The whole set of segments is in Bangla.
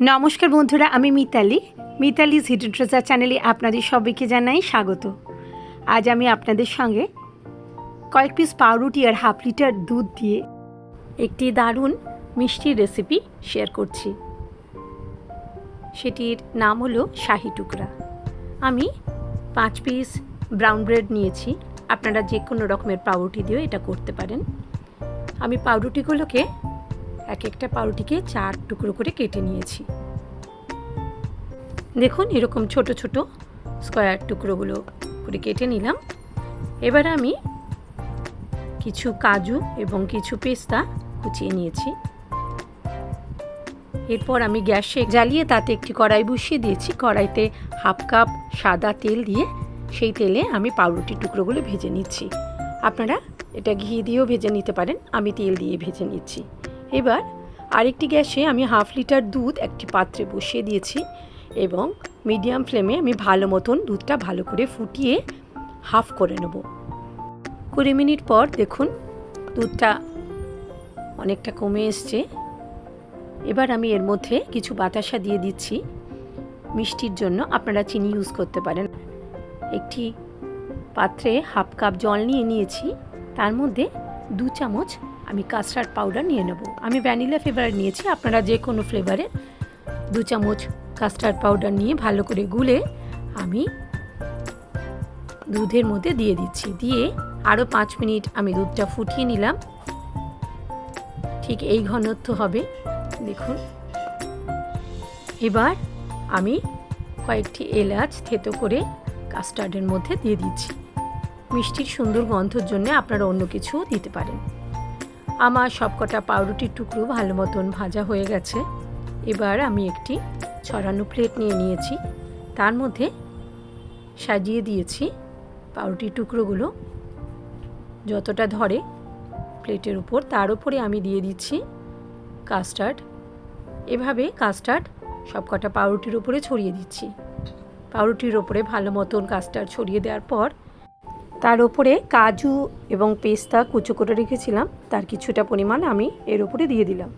নমস্কার বন্ধুরা, আমি মিতালি। মিতালিজ হিডেন ট্রেজার চ্যানেলে আপনাদের সবাইকে জানাই স্বাগত। আজ আমি আপনাদের সঙ্গে কয়েক পিস পাউরুটি আর হাফ লিটার দুধ দিয়ে একটি দারুণ মিষ্টির রেসিপি শেয়ার করছি। সেটির নাম হলো শাহি টুকরা। আমি পাঁচ পিস ব্রাউন ব্রেড নিয়েছি। আপনারা যে কোনো রকমের পাউরুটি দিয়েও এটা করতে পারেন। আমি পাউরুটিগুলোকে এক একটা পাউরুটিকে চার টুকরো করে কেটে নিয়েছি। দেখুন, এরকম ছোট ছোট স্কোয়ার টুকরোগুলো করে কেটে নিলাম। এবার আমি কিছু কাজু এবং কিছু পেস্তা কুচিয়ে নিয়েছি। এরপর আমি গ্যাসে জ্বালিয়ে তাতে একটি কড়াই বসিয়ে দিয়েছি। কড়াইতে হাফ কাপ সাদা তেল দিয়ে সেই তেলে আমি পাউরুটি টুকরোগুলো ভেজে নিচ্ছি। আপনারা এটা ঘি দিয়েও ভেজে নিতে পারেন। আমি তেল দিয়ে ভেজে নিচ্ছি। এবার আরেকটি গ্যাসে আমি হাফ লিটার দুধ একটি পাত্রে বসিয়ে দিয়েছি এবং মিডিয়াম ফ্লেমে আমি ভালো মতন দুধটা ভালো করে ফুটিয়ে হাফ করে নেব। কুড়ি মিনিট পর দেখুন দুধটা অনেকটা কমে এসছে। এবার আমি এর মধ্যে কিছু বাতাসা দিয়ে দিচ্ছি। মিষ্টির জন্য আপনারা চিনি ইউজ করতে পারেন। একটি পাত্রে হাফ কাপ জল নিয়ে নিয়েছি। তার মধ্যে দু চামচ আমি কাস্টার্ড পাউডার নিয়ে নেব। আমি ভ্যানিলা ফ্লেভার নিয়েছি, আপনারা যে কোনো ফ্লেভারে দু চামচ কাস্টার্ড পাউডার নিয়ে ভালো করে গুলে আমি দুধের মধ্যে দিয়ে দিচ্ছি। দিয়ে আরও পাঁচ মিনিট আমি দুধটা ফুটিয়ে নিলাম। ঠিক এই ঘনত্ব হবে। দেখুন। এবার আমি কয়েকটি এলাচ থেতো করে কাস্টার্ডের মধ্যে দিয়ে দিচ্ছি। মিষ্টির সুন্দর গন্ধর জন্য আপনারা অন্য কিছু দিতে পারেন। আমার সবকটা পাউরুটির টুকরো ভালো মতন ভাজা হয়ে গেছে। এবার আমি একটি ছড়ানো প্লেট নিয়ে নিয়েছি। তার মধ্যে সাজিয়ে দিয়েছি পাউরুটির টুকরোগুলো। যতটা ধরে প্লেটের উপর, তার উপরে আমি দিয়ে দিচ্ছি কাস্টার্ড। এভাবে কাস্টার্ড সবকটা পাউরুটির উপরে ছড়িয়ে দিচ্ছি। পাউরুটির ওপরে ভালো মতন কাস্টার্ড ছড়িয়ে দেওয়ার পর তার ওপরে কাজু এবং পেস্তা কুচো করে রেখেছিলাম। তার কিছুটা পরিমাণ আমি এর ওপরে দিয়ে দিলাম।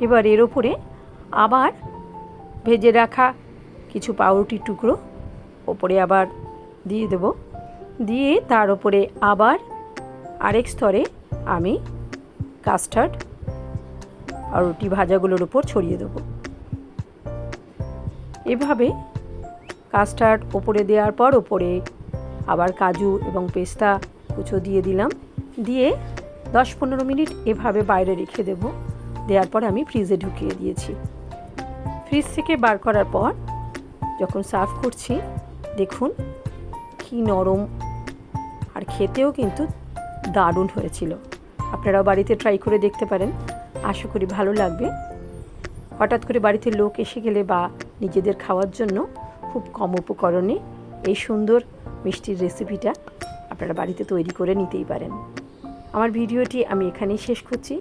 এবার এর ওপরে আবার ভেজে রাখা কিছু পাউরুটির টুকরো ওপরে আবার দিয়ে দেব। দিয়ে তার ওপরে আবার আরেক স্তরে আমি কাস্টার্ড পাউরুটি ভাজাগুলোর উপর ছড়িয়ে দেবো। এভাবে কাস্টার্ড ওপরে দেওয়ার পর ওপরে আবার কাজু এবং পেস্তা কুচো দিয়ে দিলাম। দিয়ে দশ পনেরো মিনিট এভাবে বাইরে রেখে দেব। দেওয়ার পর আমি ফ্রিজে ঢুকিয়ে দিয়েছি। ফ্রিজ থেকে বার করার পর যখন সার্ভ করছি, দেখুন কি নরম আর খেতেও কিন্তু দারুণ হয়েছিল। আপনারাও বাড়িতে ট্রাই করে দেখতে পারেন। আশা করি ভালো লাগবে। হঠাৎ করে বাড়িতে লোক এসে গেলে বা নিজেদের খাওয়ার জন্য খুব কম উপকরণে এই সুন্দর মিষ্টির রেসিপিটা আপনারা বাড়িতে তৈরি করে নিতেই পারেন। আমার ভিডিওটি আমি এখানেই শেষ করছি।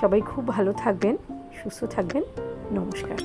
সবাই খুব ভালো থাকবেন, সুস্থ থাকবেন। নমস্কার।